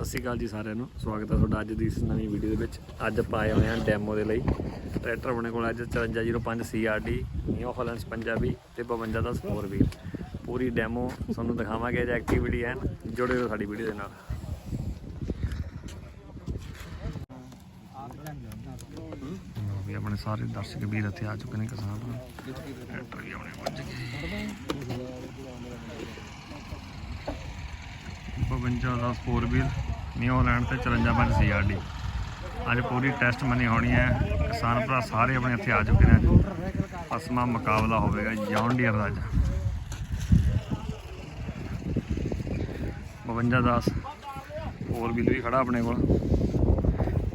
ਸਤਿ ਸ਼੍ਰੀ ਅਕਾਲ ਜੀ ਸਾਰਿਆਂ ਨੂੰ। ਸਵਾਗਤ ਹੈ ਤੁਹਾਡਾ ਅੱਜ ਦੀ ਇਸ ਨਵੀਂ ਵੀਡੀਓ ਦੇ ਵਿੱਚ। ਅੱਜ ਆਪਾਂ ਆਏ ਹੋਏ ਹਾਂ ਡੈਮੋ ਦੇ ਲਈ। ਟਰੈਕਟਰ ਆਪਣੇ ਕੋਲ ਅੱਜ 5405 CRD ਨਿਓ ਹਾਲੈਂਡਸ ਪੰਜਾਬੀ ਤੇ 52 ਦਾ ਸਕੋਰ ਵੀਲ। ਪੂਰੀ ਡੈਮੋ ਤੁਹਾਨੂੰ ਦਿਖਾਵਾਂਗੇ ਅੱਜ ਐਕਟੀਵਿਟੀ ਐਨ। ਜੁੜੇ ਰਹੋ ਸਾਡੀ ਵੀਡੀਓ ਦੇ ਨਾਲ। ਵੀ ਆਪਣੇ ਸਾਰੇ ਦਰਸ਼ਕ ਵੀਰ ਇੱਥੇ ਆ ਚੁੱਕੇ ਨੇ ਕਿਸਾਨ। ਟਰੈਕਟਰ ਵੀ ਆਪਣੇ ਪਹੁੰਚ ਗਏ। 52 ਦਾ ਸਕੋਰ ਵੀਲ। ਨਿਊ ਹਾਲੈਂਡ ਤੇ 54 ਸੀਆਰਡੀ ਅੱਜ ਪੂਰੀ ਟੈਸਟ ਮਨੀ ਹੋਣੀ ਹੈ। ਕਿਸਾਨ ਭਰਾ ਸਾਰੇ ਆਪਣੇ ਇੱਥੇ ਆ ਚੁੱਕੇ ਨੇ ਅੱਜ। ਅਸਮਾ ਮੁਕਾਬਲਾ ਹੋਵੇਗਾ ਜੌਨ ਡੀਅਰ ਦਾ ਅੱਜ। 52 ਦਾ ਹੋਰ ਵੀ ਵੀ ਖੜਾ ਆਪਣੇ ਕੋਲ।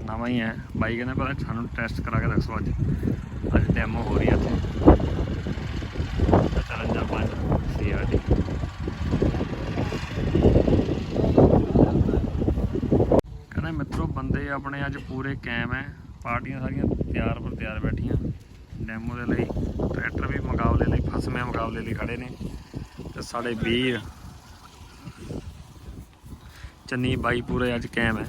ਨਵਾਂ ਹੀ ਹੈ। ਬਾਈ ਕਹਿੰਦਾ ਪਹਿਲਾਂ ਸਾਨੂੰ ਟੈਸਟ ਕਰਾ ਕੇ ਦੱਸੋ ਅੱਜ। ਅੱਜ ਡੈਮੋ ਹੋ ਰਹੀ ਹੈ ਇੱਥੇ। 54 ਸੀਆਰਡੀ ਕਹਿੰਦਾ ਮਿੱਤਰੋ ਬੰਦੇ ਆਪਣੇ ਅੱਜ ਪੂਰੇ ਕਾਇਮ ਹੈ ਪਾਰਟੀਆਂ ਸਾਰੀਆਂ ਤਿਆਰ ਪਰ ਤਿਆਰ ਬੈਠੀਆਂ ਡੈਮੋ ਦੇ ਲਈ ਟਰੈਕਟਰ ਵੀ ਮੁਕਾਬਲੇ ਲਈ ਫਸਵੇਂ ਮੁਕਾਬਲੇ ਲਈ ਖੜੇ ਨੇ ਤੇ ਸਾਡੇ ਵੀਰ ਚੰਨੀ ਬਾਈ ਪੂਰੇ ਅੱਜ ਕਾਇਮ ਹੈ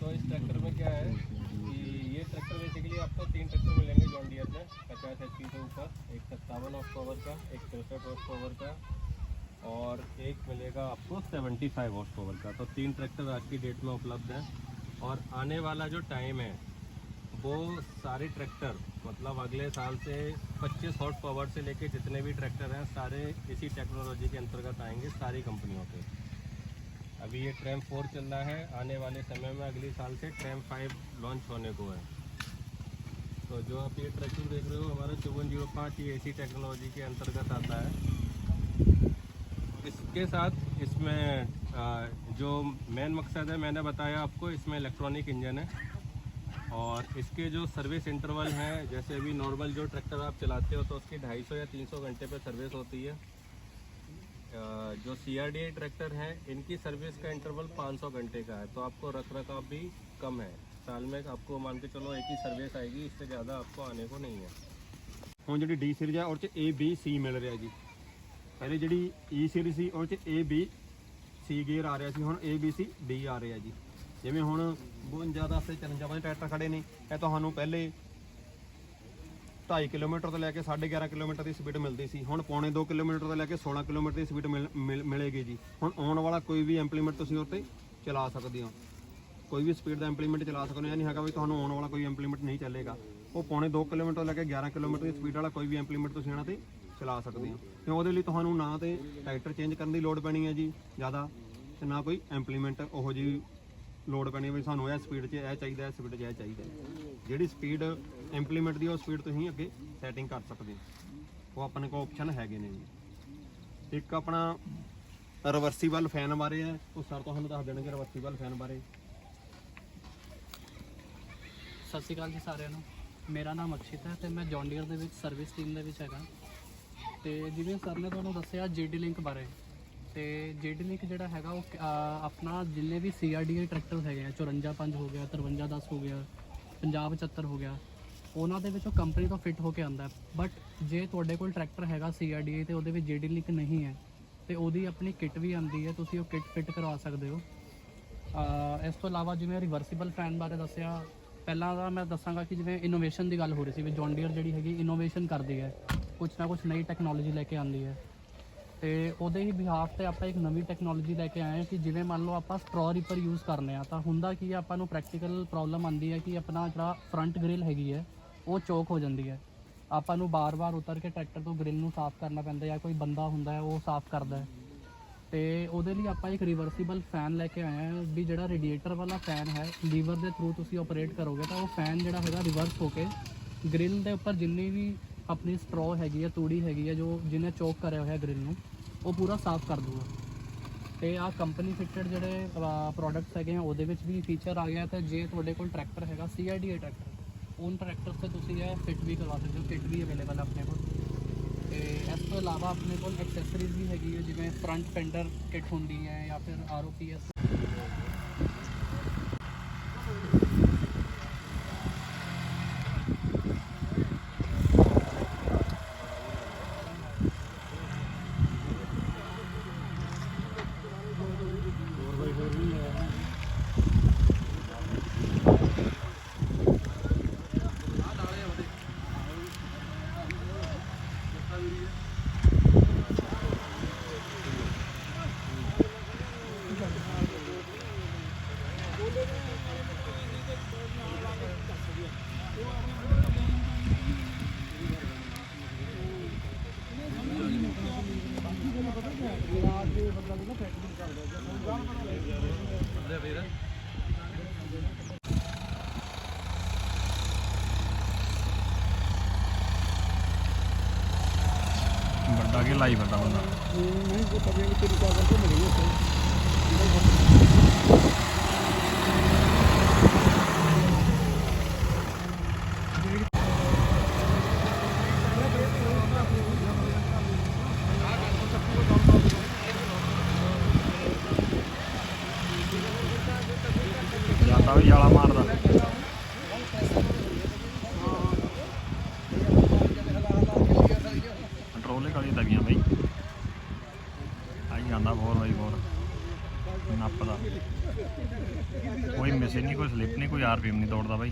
तो इस ट्रैक्टर में क्या है कि ये ट्रैक्टर बेसिकली आपको तीन ट्रैक्टर मिलेंगे जॉन डियर में पचास एच के ऊपर एक सत्तावन हॉर्स पावर का एक तिरसठ हॉर्स पावर का और एक मिलेगा आपको 75 फाइव हॉर्स पावर का। तो तीन ट्रैक्टर आज की डेट में उपलब्ध हैं। और आने वाला जो टाइम है, वो सारे ट्रैक्टर मतलब अगले साल से 25 हॉर्स पावर से लेके जितने भी ट्रैक्टर हैं, सारे इसी टेक्नोलॉजी के अंतर्गत आएँगे सारी कंपनियों के अभी ये ट्रैम फोर चल रहा है। आने वाले समय में अगले साल से ट्रैम फाइव लॉन्च होने को है। तो जो आप ये ट्रैक्टर देख रहे हो, हमारा चौवन ज़ीरो पाँच ये एसी टेक्नोलॉजी के अंतर्गत आता है। इसके साथ इसमें जो मेन मकसद है, मैंने बताया आपको, इसमें इलेक्ट्रॉनिक इंजन है। और इसके जो सर्विस इंटरवल हैं, जैसे अभी नॉर्मल जो ट्रैक्टर आप चलाते हो तो उसकी 250 या 300 घंटे पर सर्विस होती है। जो सी आर ट्रैक्टर हैं, इनकी सर्विस का इंटरवल 500 घंटे का है। तो आपको रख रखाव भी कम है। साल में आपको मान के चलो एक ही सर्विस आएगी, इससे ज़्यादा आपको आने को नहीं है। हम जी डी सीरीज़ है और ए बी सी मिल रहा है जी ਪਹਿਲੇ ਜਿਹੜੀ E ਸੀਰੀਜ਼ ਸੀ, ਉਹ ਚ A, B ਸੀ ਗੇਅਰ ਆ ਰਿਹਾ ਸੀ। ਹੁਣ A, B, C, D ਆ ਰਿਹਾ ਜੀ। ਜਿਵੇਂ ਹੁਣ 52 10 ਤੇ 54 ਦੇ ਟਰੈਕਟਰ ਖੜੇ ਨੇ, ਇਹ ਤੁਹਾਨੂੰ ਪਹਿਲੇ 2.5 ਕਿਲੋਮੀਟਰ ਤੋਂ ਲੈ ਕੇ 11.5 ਕਿਲੋਮੀਟਰ ਦੀ ਸਪੀਡ ਮਿਲਦੀ ਸੀ। ਹੁਣ ਪੌਣੇ 2 ਕਿਲੋਮੀਟਰ ਤੋਂ ਲੈ ਕੇ 16 ਕਿਲੋਮੀਟਰ ਦੀ ਸਪੀਡ ਮਿਲੇਗੀ ਜੀ। ਹੁਣ ਆਉਣ ਵਾਲਾ ਕੋਈ ਵੀ ਇੰਪਲੀਮੈਂਟ ਤੁਸੀਂ ਉਹ 'ਤੇ ਚਲਾ ਸਕਦੇ ਹੋ। ਕੋਈ ਵੀ ਸਪੀਡ ਦਾ ਇੰਪਲੀਮੈਂਟ ਚਲਾ ਸਕਦੇ ਹੋ। ਇਹ ਨਹੀਂ ਹੈਗਾ ਵੀ ਤੁਹਾਨੂੰ ਆਉਣ ਵਾਲਾ ਕੋਈ ਇੰਪਲੀਮੈਂਟ ਨਹੀਂ ਚੱਲੇਗਾ। ਉਹ ਪੌਣੇ 2 ਕਿਲੋਮੀਟਰ ਤੋਂ ਲੈ ਕੇ 11 ਕਿਲੋਮੀਟਰ ਦੀ ਸਪੀਡ ਵਾਲਾ ਕੋਈ ਵੀ ਇੰਪਲੀਮੈਂਟ ਤੁਸੀਂ ਇਹਨਾਂ ਤੇ ਚਲਾ ਸਕਦੇ ਹੋ। ਤੇ ਉਹਦੇ ਲਈ ਤੁਹਾਨੂੰ ਨਾ ਤੇ ਟਰੈਕਟਰ ਚੇਂਜ ਕਰਨ ਦੀ ਲੋੜ ਪੈਣੀ ਹੈ ਜੀ, ਜ਼ਿਆਦਾ। ਤੇ ਨਾ ਕੋਈ ਇੰਪਲੀਮੈਂਟ ਉਹੋ ਜੀ ਲੋਡ ਪੈਣੀ ਵੀ ਸਾਨੂੰ ਇਹ ਸਪੀਡ 'ਚ ਇਹ ਚਾਹੀਦਾ ਹੈ ਸਪੀਡ 'ਚ ਇਹ ਚਾਹੀਦਾ। ਹੈ। ਜਿਹੜੀ ਸਪੀਡ ਇੰਪਲੀਮੈਂਟ ਦੀ ਉਹ ਸਪੀਡ ਤੁਸੀਂ ਅੱਗੇ ਸੈਟਿੰਗ ਕਰ ਸਕਦੇ ਹੋ। ਉਹ ਆਪਣੇ ਕੋਲ ਆਪਸ਼ਨ ਹੈਗੇ ਨੇ ਜੀ। ਇੱਕ ਆਪਣਾ ਰਿਵਰਸੀਬਲ ਫੈਨ ਬਾਰੇ ਹੈ। ਉਹ ਸਰ ਤੁਹਾਨੂੰ ਦੱਸ ਦੇਣਗੇ ਰਿਵਰਸੀਬਲ ਫੈਨ ਬਾਰੇ। ਸਤਿ ਸ਼੍ਰੀ ਅਕਾਲ ਜੀ ਸਾਰਿਆਂ ਨੂੰ। ਮੇਰਾ ਨਾਮ ਅਕਸ਼ਿਤ ਹੈ ਤੇ ਮੈਂ ਜੌਂਡੀਅਰ ਦੇ ਵਿੱਚ ਸਰਵਿਸ ਟੀਮ ਦੇ ਵਿੱਚ ਹੈਗਾ। ਤੇ ਜਿਵੇਂ ਸਰ ਨੇ ਤੁਹਾਨੂੰ ਦੱਸਿਆ ਜੀਡੀ ਲਿੰਕ ਬਾਰੇ, ਤੇ ਜੀਡੀ ਲਿੰਕ ਜਿਹੜਾ ਹੈਗਾ ਉਹ ਕ- ਆਪਣਾ ਜਿੰਨੇ ਵੀ ਸੀਆਰਡੀਏ ਟਰੈਕਟਰ ਹੈਗੇ ਆ 54 ਹੋ ਗਿਆ 53 10 ਹੋ ਗਿਆ 50 75 ਹੋ ਗਿਆ, ਉਹਨਾਂ ਦੇ ਵਿੱਚ ਉਹ ਕੰਪਨੀ ਤੋਂ ਫਿੱਟ ਹੋ ਕੇ ਆਂਦਾ ਬਟ ਜੇ ਤੁਹਾਡੇ ਕੋਲ ਟਰੈਕਟਰ ਹੈਗਾ ਸੀਆਰਡੀਏ ਤੇ ਉਹਦੇ ਵਿੱਚ ਜੀਡੀ ਲਿੰਕ ਨਹੀਂ ਹੈ, ਤੇ ਉਹਦੀ ਆਪਣੀ ਕਿੱਟ ਵੀ ਆਂਦੀ ਹੈ, ਤੁਸੀਂ ਉਹ ਕਿੱਟ ਫਿੱਟ ਕਰਵਾ ਸਕਦੇ ਹੋ। ਅਹ, ਇਸ ਤੋਂ ਇਲਾਵਾ ਜਿਵੇਂ ਰਿਵਰਸੀਬਲ ਫੈਨ ਬਾਰੇ ਦੱਸਿਆ, ਪਹਿਲਾਂ ਤਾਂ ਮੈਂ ਦੱਸਾਂਗਾ ਕਿ ਜਿਵੇਂ ਇਨੋਵੇਸ਼ਨ ਦੀ ਗੱਲ ਹੋ ਰਹੀ ਸੀ, ਵੀ ਜੌਨ ਡੀਅਰ ਜਿਹੜੀ ਹੈਗੀ ਇਨੋਵੇਸ਼ਨ ਕਰਦੀ ਹੈ। ਕੁਝ ਨਾ ਕੁਝ ਨਈ ਟੈਕਨੋਲੋਜੀ ਲੈ ਕੇ ਆਉਂਦੀ ਹੈ। ਤੇ ਉਹਦੇ ਹੀ ਬਿਹਾਫ ਤੇ ਆਪਾਂ ਇੱਕ ਨਵੀਂ ਟੈਕਨੋਲੋਜੀ ਲੈ ਕੇ ਆਏ ਹਾਂ ਕਿ ਜਿਵੇਂ ਮੰਨ ਲਓ ਆਪਾਂ ਸਟ੍ਰੋ ਰੀਪਰ ਯੂਜ਼ ਕਰਨੇ ਆ, ਤਾਂ ਹੁੰਦਾ ਕੀ ਹੈ ਆਪਾਂ ਨੂੰ ਪ੍ਰੈਕਟੀਕਲ ਪ੍ਰੋਬਲਮ ਆਉਂਦੀ ਹੈ ਕਿ ਆਪਣਾ ਜਿਹੜਾ ਫਰੰਟ ਗ੍ਰਿਲ ਹੈਗੀ ਹੈ, ਉਹ ਚੋਕ ਹੋ ਜਾਂਦੀ ਹੈ। ਆਪਾਂ ਨੂੰ ਬਾਰ-ਬਾਰ ਉਤਰ ਕੇ ਟਰੈਕਟਰ ਤੋਂ ਗ੍ਰਿਲ ਨੂੰ ਸਾਫ਼ ਕਰਨਾ ਪੈਂਦਾ ਜਾਂ ਕੋਈ ਬੰਦਾ ਹੁੰਦਾ ਹੈ, ਉਹ ਸਾਫ਼ ਕਰਦਾ ਹੈ। ਤੇ ਉਹਦੇ ਲਈ ਆਪਾਂ ਇੱਕ ਰਿਵਰਸੀਬਲ ਫੈਨ ਲੈ ਕੇ ਆਏ ਹਾਂ, ਵੀ ਜਿਹੜਾ ਰੇਡੀਏਟਰ ਵਾਲਾ ਫੈਨ ਹੈ ਲੀਵਰ ਦੇ ਥਰੂ ਤੁਸੀਂ ਆਪਰੇਟ ਕਰੋਗੇ ਤਾਂ ਉਹ ਫੈਨ ਜਿਹੜਾ ਹੈਗਾ ਰਿਵਰਸ ਹੋ ਕੇ ਗ੍ਰਿਲ ਦੇ ਉੱਪਰ ਜਿੰਨੀ ਵੀ ਆਪਣੀ ਸਟ੍ਰੋ ਹੈਗੀ ਆ, ਤੂੜੀ ਹੈਗੀ ਆ, ਜੋ ਜਿਹਨੇ ਚੋਕ ਕਰਿਆ ਹੋਇਆ ਗ੍ਰਿਲ ਨੂੰ, ਉਹ ਪੂਰਾ ਸਾਫ਼ ਕਰ ਦੂਗਾ। ਤੇ ਆ ਕੰਪਨੀ ਫਿਟਡ ਜਿਹੜੇ ਪ੍ਰੋਡਕਟਸ ਹੈਗੇ ਆ, ਉਹਦੇ ਵਿੱਚ ਵੀ ਫੀਚਰ ਆ ਗਿਆ ਤੇ ਜੇ ਤੁਹਾਡੇ ਕੋਲ ਟਰੈਕਟਰ ਹੈਗਾ ਸੀਆਈਡੀ ਟਰੈਕਟਰ ਉਹਨ ਟਰੈਕਟਰ ਤੇ ਤੁਸੀਂ ਇਹ ਫਿਟ ਵੀ ਕਰਵਾ ਸਕਦੇ ਹੋ ਕਿਟ ਵੀ ਅਵੇਲੇਬਲ ਆਪਣੇ ਕੋਲ। ਤੇ ਇਸ ਤੋਂ ਇਲਾਵਾ ਆਪਣੇ ਕੋਲ ਐਕਸੈਸਰੀਜ਼ ਵੀ ਹੈਗੀ ਹੈ ਜਿਵੇਂ ਫਰੰਟ ਫੈਂਡਰ ਕਿਟ ਹੁੰਦੀ ਹੈ ਜਾਂ ਫਿਰ ਆਰਓਪੀਐਸ ਵੱਡਾ ਕੇ ਲਾਈ ਵੱਡਾ ਬੰਦਾ? ਜਾਂਦਾ ਵੀ ਜਾਲਾ ਮਾਰਦਾ ਕੰਟਰੋਲੇ ਕਾਲੀ ਤਵੀਆਂ ਬਈ ਆਈ ਜਾਂਦਾ ਫੋਰ ਬਾਈ ਫੋਰ ਨੱਪਦਾ ਕੋਈ ਮੈਸੇਜ ਨਹੀਂ ਕੋਈ ਸਲਿੱਪ ਨਹੀਂ ਕੋਈ ਆਰਪੀਐਮ ਨਹੀਂ ਦੌੜਦਾ ਬਾਈ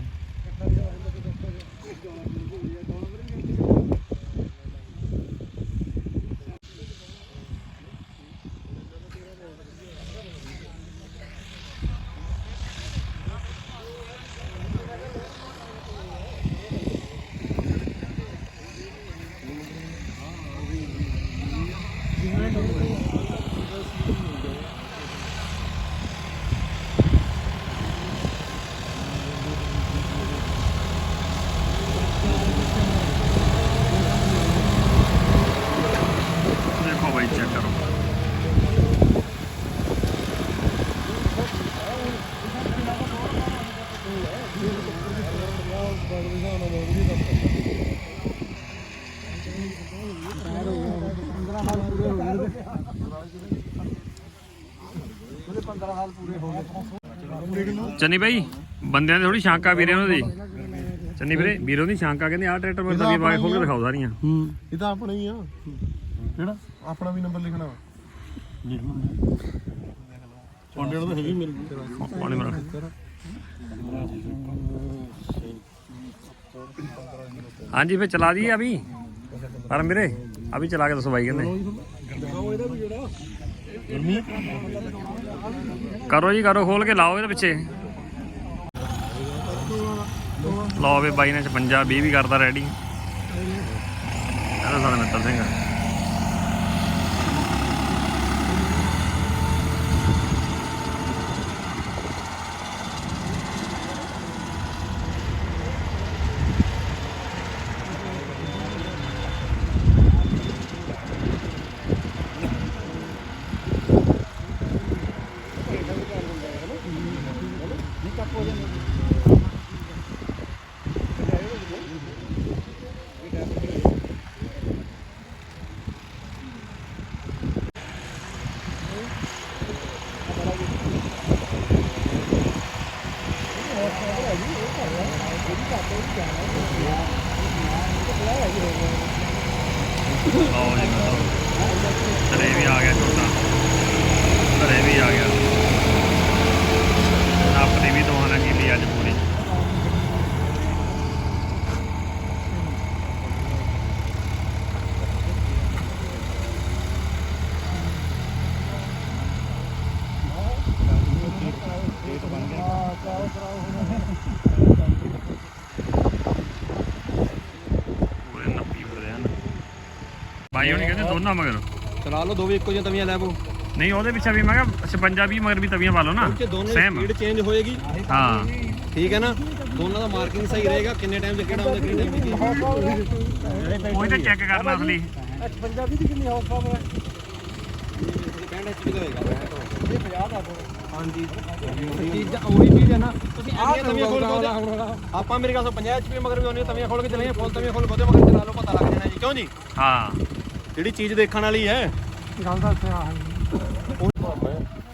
ਦੇਖੋ ਬਾਈ ਚੈੱਕ ਕਰੋ ਚੰਨੀ ਬਾਈ ਬੰਦਿਆਂ ਦੀ ਥੋੜੀ ਸ਼ਾਂਕਾ ਵੀਰੇ ਉਹਨਾਂ ਦੀ। ਚੰਨੀ ਵੀਰੇ ਵੀਰੋ ਦੀ ਸ਼ਾਂਕਾ ਕਹਿੰਦੇ ਆਹ ਟਰੈਕਟਰ ਮੈਂ ਪਾ ਕੇ ਖੋਲ ਕੇ ਦਿਖਾਉ ਸਾਰੀਆਂ। ਹੂੰ ਇਹ ਤਾਂ ਆਪਣਾ ਹੀ ਆ। ਕਿਹੜਾ? ਆਪਣਾ ਵੀ ਨੰਬਰ ਲਿਖਣਾ ਵਾ। ਤੁਹਾਡੇ ਨਾਲ ਤਾਂ ਹੈਗੀ ਮੇਰੇ ਕੋਲ ਪਾਣੀ ਮਰਾ ਹਾਂਜੀ ਫੇ ਚਲਾ ਦਈਏ ਅਭੀ। ਪਰ ਮੇਰੇ ਅਭੀ ਚਲਾ ਕੇ ਦੱਸੋ ਬਾਈ ਕਹਿੰਦੇ। ਕਰੋ ਜੀ, ਕਰੋ ਖੋਲ ਕੇ ਲਾਓ ਇਹਦੇ ਪਿੱਛੇ। ਲਾਓ ਵੇ ਬਾਈ ਨੇ 56 20 ਵੀ ਕਰਦਾ ਰੈਡੀ ਇਹਦਾ ਸਾਡਾ ਮਿੱਤਰ ਸਿੰਘ ਲਓ ਜੀ ਮਿੱਤਰੋ ਘਰੇ ਵੀ ਆ ਗਿਆ ਛੋਟਾ। ਘਰੇ ਵੀ ਆ ਗਿਆ ਆਪਣੀ ਵੀ ਦੋਹਾਂ ਨਾਲ ਕੀਤੀ ਅੱਜ ਪੂਰੀ ਪੂਰੇ ਨੱਪੀ ਫਿਰਦੇ ਹਨ ਬਾਈ ਹੋਣੀ ਕਹਿੰਦੇ ਦੋਨਾਂ ਮਗਰ। ਚਲਾ ਲਓ ਦੋ ਵੀ ਇੱਕੋ ਜਿਹੀਆਂ ਤਵੀਆਂ ਲੈ ਪੋ ਨਹੀਂ ਉਹਦੇ ਪਿੱਛੇ ਵੀ ਮੈਂ ਕਿਹਾ 56 ਵੀ ਮਗਰ ਵੀ ਤਵੀਆਂ ਪਾ ਲਓ ਨਾ। ਕਿ ਦੋਨੋਂ ਸੇਮ ਸਪੀਡ ਚੇਂਜ ਹੋਏਗੀ। ਹਾਂ। ਠੀਕ ਹੈ ਨਾ? ਦੋਨਾਂ ਦਾ ਮਾਰਕਿੰਗ ਸਹੀ ਰਹੇਗਾ। ਕਿੰਨੇ ਟਾਈਮ ਤੇ ਕਿਹੜਾ ਹੁੰਦਾ ਕਿਹੜੇ ਤੇ ਉਹ ਤਾਂ ਚੈੱਕ ਕਰਨਾ ਅਸਲੀ। 65 ਦੀ ਕਿੰਨੀ ਹਾਊਸ ਪਾਵਰ ਹੈ 65 ਐਚਪੀ ਦਾ ਹੋਏਗਾ ਇਹ 50 ਦਾ ਹਾਂਜੀ ਚੀਜ਼ ਉਹੀ ਚੀਜ਼ ਹੈ ਨਾ। ਤੁਸੀਂ ਐਨੀਆਂ ਤਵੀਆਂ ਖੋਲ ਕੇ ਆਪਾਂ ਮੇਰੇ ਕੋਲ 50 ਐਚਪੀ ਮਗਰ ਵੀ ਉਹਨੇ ਤਵੀਆਂ ਖੋਲ ਕੇ ਚਲਾਈਆਂ ਫੁੱਲ ਤਵੀਆਂ ਖੋਲ ਕੇ ਉਹਦੇ ਮਗਰ ਚਲਾ ਲਓ ਪਤਾ ਲੱਗ ਜਾਣਾ ਜੀ। ਕਿਉਂ ਜੀ? ਹਾਂ। ਜਿਹੜੀ ਚੀਜ਼ ਦੇਖਣ ਵਾਲੀ ਹੈ।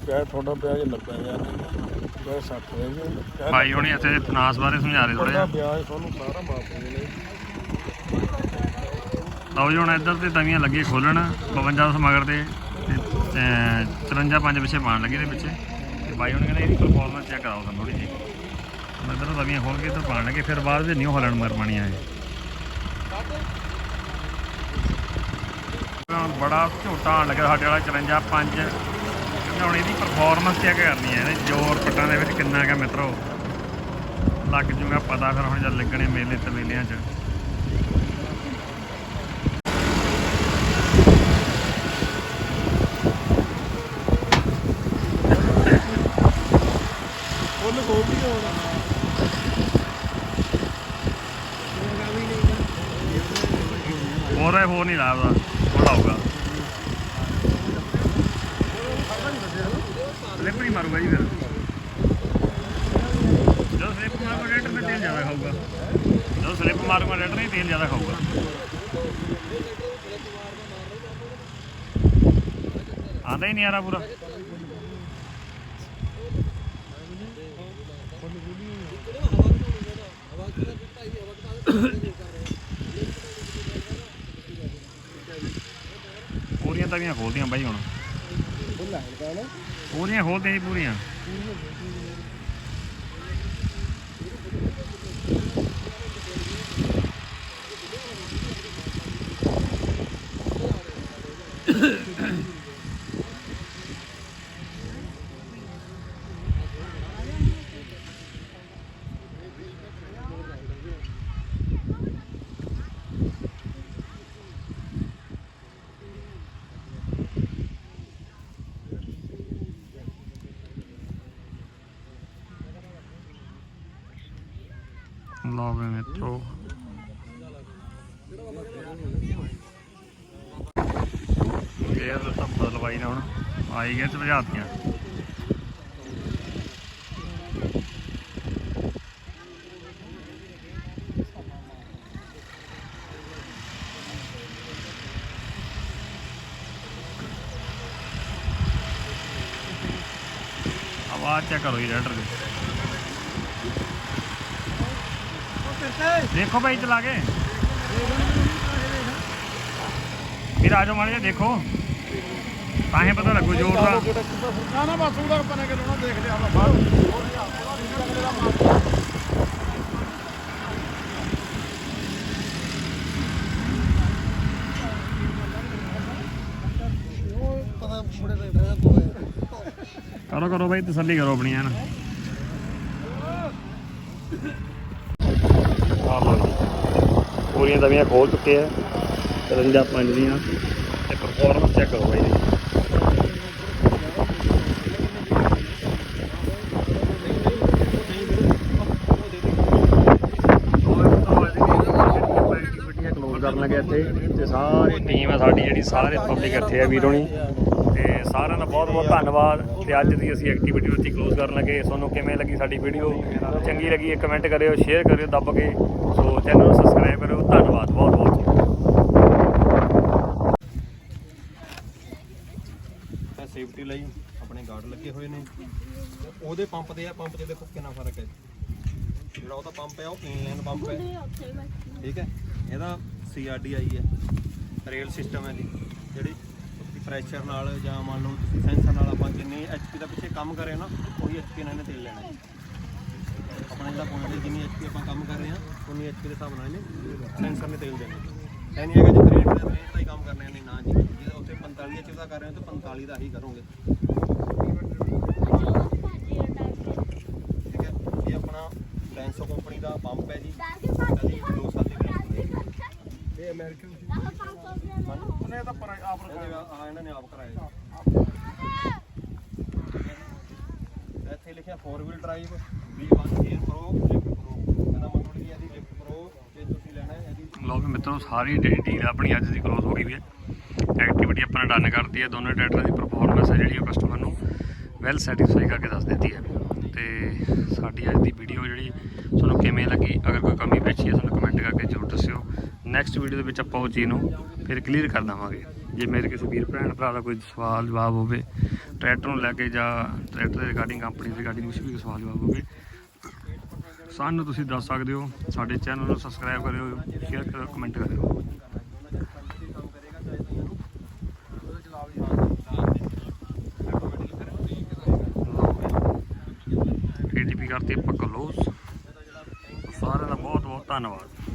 ਕਿਆ ਤੁਹਾਡਾ ਵਿਆਜ 90000 ਕਿਆ 60000 ਬਾਈ ਹੋਣੀ ਇੱਥੇ ਫਨਾਸ ਬਾਰੇ ਸਮਝਾ ਰਹੇ ਥੋੜਾ ਤੁਹਾਡਾ ਜਿਹਾ। ਵਿਆਜ ਤੁਹਾਨੂੰ ਸਾਰਾ ਮਾਫ ਹੋ ਜਾਣਾ ਲਓ ਜੀ ਹੁਣ ਇੱਧਰ ਤੇ ਤਵੀਆਂ ਲੱਗੇ ਖੋਲਣ 52 ਮਗਰ ਦੇ ਤੇ 54 ਪੰਜ ਪਿੱਛੇ ਪਾਣ ਲੱਗੇ ਦੇ ਪਿੱਛੇ। ਤੇ ਬਾਈ ਹੁਣ ਕਹਿੰਦੇ ਇਹਦੀ ਪਰਫਾਰਮੈਂਸ ਚੈੱਕ ਕਰਾਓ ਸਾਨੂੰ ਥੋੜੀ ਜਿਹੀ। ਹੁਣ ਇੱਧਰ ਤਵੀਆਂ ਖੋਲ ਕੇ ਇੱਧਰ ਪਾਣ ਲੱਗੇ ਫਿਰ ਬਾਅਦ ਵਿੱਚ ਨਿਊ ਹਾਲੈਂਡ ਮਗਰ ਪਾਣੀਆਂ ਇਹ। ਬੜਾ ਝੋਟਾ ਆਉਣ ਲੱਗਾ ਸਾਡੇ ਵਾਲਾ 54 ਪੰਜ। ਹੁਣ ਇਹਦੀ ਪਰਫਾਰਮੈਂਸ ਚੈੱਕ ਕਰਨੀ ਹੈ ਇਹਦੇ ਜ਼ੋਰ ਪੱਟਾਂ ਦੇ ਵਿੱਚ ਕਿੰਨਾ ਕਾ ਮਿੱਤਰੋ। ਲੱਗ ਜੂਗਾ ਪਤਾ ਫਿਰ ਹੁਣ ਜਦ ਲੱਗਣੇ ਮੇਲੇ ਤਵੇਲਿਆਂ 'ਚ ਹੋਰ ਹੈ ਹੋਰ ਨਹੀਂ ਲਾਇਆ ਥੋੜਾ ਹੋਊਗਾ ਸਲਿੱਪ ਨਹੀਂ ਮਾਰੂਗਾ ਜੀ ਫਿਰ ਜਦੋਂ ਸਲਿੱਪ ਮਾਰੂਗਾ ਰੇਟਰ ਤੇ ਤੇਲ ਜ਼ਿਆਦਾ ਖਾਊਗਾ ਜਦੋਂ ਸਲਿੱਪ ਮਾਰੂਗਾ ਰੇਟਰ ਨਹੀਂ ਤੇਲ ਜ਼ਿਆਦਾ ਖਾਊਗਾ ਆਂਦਾ ਹੀ ਨਹੀਂ ਆ ਪੂਰਾ। ਪੂਰੀਆਂ ਤਵੀਆਂ ਖੋਲਦੀਆਂ ਬਾਈ ਹੁਣ। ਪੂਰੀਆਂ ਖੋਲਦੀਆਂ ਜੀ ਪੂਰੀਆਂ। ਲਓ ਵੀ ਮਿੱਤਰੋ ਇਹ ਤਾਂ ਬਦਲਵਾਈ ਨਾ ਹੁਣ। ਆਈ ਗਿਆ ਤੇ ਆਵਾਜ਼ ਚੈੱਕ ਕਰੋ ਜੀ ਰੈਡਰ ਦੀ। ਦੇਖੋ ਭਾਈ ਚਲਾ ਕੇ। ਫਿਰ ਆ ਜਾਓ ਮਾੜੇ ਜਿਹਾ, ਦੇਖੋ। ਤਾਂ ਹੀ ਪਤਾ ਲੱਗੂ ਜ਼ੋਰ ਦਾ। ਨਾ ਨਾ ਬਸ ਉਹਦਾ ਪਨੇ ਕਿ ਲੋਣਾ ਦੇਖ ਲਿਆ ਆਪਾਂ ਬਾਹਰ। ਪਤਾ ਬੜੇ ਰੇਟ ਦਾ ਕਰੋ ਕਰੋ ਭਾਈ ਤਸੱਲੀ ਕਰੋ ਆਪਣੀ ਐਨ। ਪੂਰੀਆਂ ਦਵੀਆਂ ਖੋਲ ਚੁੱਕੇ ਆ। 53 ਪੰਜ ਦੀਆਂ। ਤੇ ਪਰਫਾਰਮੈਂਸ ਚੈੱਕ ਕਰੋ ਬਾਈ ਦੀ ਕਲੋਜ਼ ਕਰਨ ਲੱਗੇ ਇੱਥੇ ਤੇ ਸਾਰੀ ਟੀਮ ਹੈ ਸਾਡੀ ਜਿਹੜੀ ਸਾਰੇ ਪਬਲਿਕ ਇੱਥੇ ਆ ਵੀਰੋਣੀ ਤੇ ਸਾਰਿਆਂ ਦਾ ਬਹੁਤ ਬਹੁਤ ਧੰਨਵਾਦ। ਤੇ ਅੱਜ ਦੀ ਅਸੀਂ ਐਕਟੀਵਿਟੀ ਨੂੰ ਇੱਥੇ ਕਲੋਜ਼ ਕਰਨ ਲੱਗੇ। ਤੁਹਾਨੂੰ ਕਿਵੇਂ ਲੱਗੀ ਸਾਡੀ ਵੀਡੀਓ ਚੰਗੀ ਲੱਗੀ ਕਮੈਂਟ ਕਰਿਓ ਸ਼ੇਅਰ ਕਰਿਓ ਦੱਬ ਕੇ। ਸੋ ਚੈਨਲ ਨੂੰ ਸਬਸਕ੍ਰਾਈਬ ਕਰਿਓ। ਧੰਨਵਾਦ ਬਹੁਤ ਬਹੁਤ ਤਾਂ ਸੇਫਟੀ ਲਈ ਆਪਣੇ ਗਾਰਡ ਲੱਗੇ ਹੋਏ ਨੇ। ਉਹਦੇ ਪੰਪ ਦੇ ਆ ਪੰਪ 'ਚ ਦੇਖੋ ਕਿੰਨਾ ਫ਼ਰਕ ਹੈ। ਜਿਹੜਾ ਉਹਦਾ ਪੰਪ ਹੈ ਉਹ ਇਨਲਾਈਨ ਪੰਪ ਹੈ। ਠੀਕ ਹੈ? ਇਹਦਾ CRDI ਹੈ। ਰੇਲ ਸਿਸਟਮ ਹੈ ਜੀ, ਜਿਹੜੀ ਤੁਸੀਂ ਪ੍ਰੈਸ਼ਰ ਨਾਲ ਜਾਂ ਮੰਨ ਲਓ ਤੁਸੀਂ ਸੈਂਸਰ ਨਾਲ ਆਪਾਂ ਜਿੰਨੀ HP ਦਾ ਪਿੱਛੇ ਕੰਮ ਕਰੇ ਨਾ, ਉਹੀ HP ਨਾਲ ਇਹਨੇ ਤੇਲ ਲੈਣਾ ਹੈ। ਆਪਣਾ ਜਿਹੜਾ ਪੁਆਇੰਟ ਹੈ, ਜਿੰਨੀ HP ਆਪਾਂ ਕੰਮ ਕਰ ਰਹੇ ਹਾਂ, ਉਨੀ HP ਦੇ ਹਿਸਾਬ ਨਾਲ ਇਹਨੇ ਸੈਂਸਰ ਨੇ ਤੇਲ ਦੇਣਾ ਐ ਨਹੀਂ ਹੈਗਾ ਜੀ ਰੇਟ ਦਾ ਰੇਟ ਦਾ ਹੀ ਕੰਮ ਕਰਨਾ ਨਹੀਂ ਨਾ ਜੀ। ਜੇ ਉੱਥੇ 45 HP ਦਾ ਕਰ ਰਹੇ ਹੋ ਤਾਂ 45 ਦਾ ਹੀ ਕਰੋਗੇ। ਠੀਕ ਹੈ? ਇਹ ਆਪਣਾ ਡੈਂਸੋ ਕੰਪਨੀ ਦਾ ਪੰਪ ਹੈ ਜੀ। ਇਹਦੀ 2 ਸਾਲ ਇਹ ਅਮਰੀਕਨ ਉਹਨੇ ਤਾਂ ਪਰ ਆਪ ਇਹਦੇ ਆ ਇਹਨਾਂ ਨੇ ਆਪ ਕਰਾਇਆ ਜੀ। ਇੱਥੇ ਲਿਖਿਆ 4 wheel drive V1 gear pro lift pro ਇਹਦਾ ਮਤਲਬ ਕਿ ਇਹਦੀ ਲਿਫਟ ਪ੍ਰੋ ਜੇ ਤੁਸੀਂ ਲੈਣਾ ਹੈ ਇਹਦੀ ਲਓ ਵੀ ਮਿੱਤਰੋ ਸਾਰੀ ਡੀਲ ਆਪਣੀ ਅੱਜ ਦੀ ਕਲੋਜ਼ ਹੋ ਗਈ ਵੀ ਹੈ। ਐਕਟੀਵਿਟੀ ਆਪਾਂ ਨੇ ਡਨ ਕਰਤੀ ਹੈ ਦੋਨੋਂ ਟਰੈਕਟਰਾਂ ਦੀ ਪਰਫਾਰਮੈਂਸ ਹੈ ਜਿਹੜੀ ਉਹ ਕਸਟਮਰ ਨੂੰ ਵੈਲ ਸੈਟੀਸਫਾਈ ਕਰਕੇ ਦੱਸ ਦਿੱਤੀ ਹੈ। ਤੇ ਸਾਡੀ ਅੱਜ ਦੀ ਵੀਡੀਓ ਜਿਹੜੀ ਤੁਹਾਨੂੰ ਕਿਵੇਂ ਲੱਗੀ? ਅਗਰ ਕੋਈ ਕਮੀ ਪੇਸ਼ੀ ਹੈ ਸਾਨੂੰ ਕਮੈਂਟ ਕਰਕੇ ਜ਼ਰੂਰ ਦੱਸਿਓ। ਨੈਕਸਟ ਵੀਡੀਓ ਦੇ ਵਿੱਚ ਆਪਾਂ ਉਹ ਚੀਜ਼ ਨੂੰ ਫਿਰ ਕਲੀਅਰ ਕਰ ਦੇਵਾਂਗੇ। ਜੇ ਮੇਰੇ ਕਿਸੇ ਵੀਰ ਭੈਣ ਭਰਾ ਦਾ ਕੋਈ ਸਵਾਲ ਜਵਾਬ ਹੋਵੇ ਟਰੈਕਟਰ ਨੂੰ ਲੈ ਕੇ ਜਾਂ ਟਰੈਕਟਰ ਦੇ ਰਿਗਾਰਡਿੰਗ ਕੰਪਨੀ ਦੇ ਰਿਗਾਰਡਿੰਗ ਕੁਝ ਵੀ ਸਵਾਲ ਜਵਾਬ ਹੋਵੇ, ਸਾਨੂੰ ਤੁਸੀਂ ਦੱਸ ਸਕਦੇ ਹੋ, ਸਾਡੇ ਚੈਨਲ ਨੂੰ ਸਬਸਕ੍ਰਾਈਬ ਕਰਿਓ ਸ਼ੇਅਰ ਕਰਿਓ ਕਮੈਂਟ ਕਰਿਓ। ਕੰਮ ਕਰੇਗਾ ਚਾਹੇ ਤੁਸੀਂ ਇਹਨੂੰ ਉਹਦੇ ਆਪਾਂ ਕਲੋਜ਼ ਸਾਰਿਆਂ ਦਾ ਬਹੁਤ ਬਹੁਤ ਧੰਨਵਾਦ।